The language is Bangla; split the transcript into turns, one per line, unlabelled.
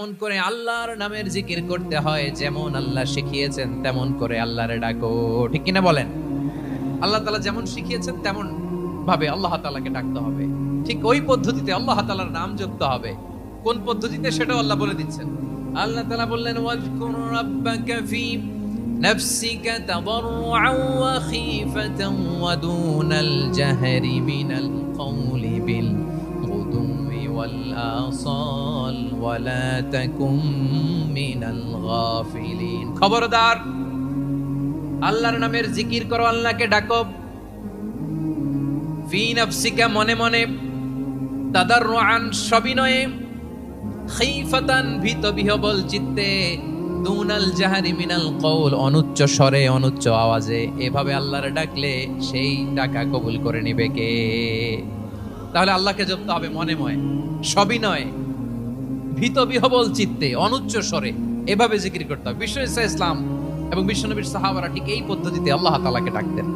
কেমন করে আল্লাহর নামের জিকির করতে হয়, যেমন আল্লাহ শিখিয়েছেন, তেমন করে আল্লাহরে ডাকো। ঠিক কিনা বলেন? আল্লাহ তালা যেমন শিখিয়েছেন, তেমন ভাবে আল্লাহ তালাকে ডাকতে হবে। ঠিক ওই পদ্ধতিতে আল্লাহ তালার নাম যুক্ত হবে। কোন পদ্ধতিতে? সেটা আল্লাহ বলে দিচ্ছেন। আল্লাহ তালা বললেন, ওয়াজকুর রাব্বাকা ফি নাফসিকা তাদাররুআ ওয়া খিফাতান ওয়া দুনাল জাহরি মিনাল কওলি বিল والآصال ولا تكن من الغافلين খবরদার আল্লাহর নামের জিকির করো আল্লাহকে ডাকো ফি নাফসিকা মনে মনে তাদাররুআন সবিনয়ে খিফাতান ভীত বিহবল চিত্তে দুনাল জাহারি মিনাল কৌল অনুচ্চ স্বরে অনুচ্চ আওয়াজে এভাবে আল্লাহর ডাকলে সেই ডাকা কবুল করে নিবে কে তাহলে আল্লাহকে জপতে হবে মনে মনে সবই নয়। ভীত বিহবল চিত্তে, অনুচ্চ স্বরে এভাবে জিকির করতে হবে। বিশ্ব ইসলাম এবং বিশ্বনবীর সাহাবারা ঠিক এই পদ্ধতিতে আল্লাহ তালাকে ডাকতেন।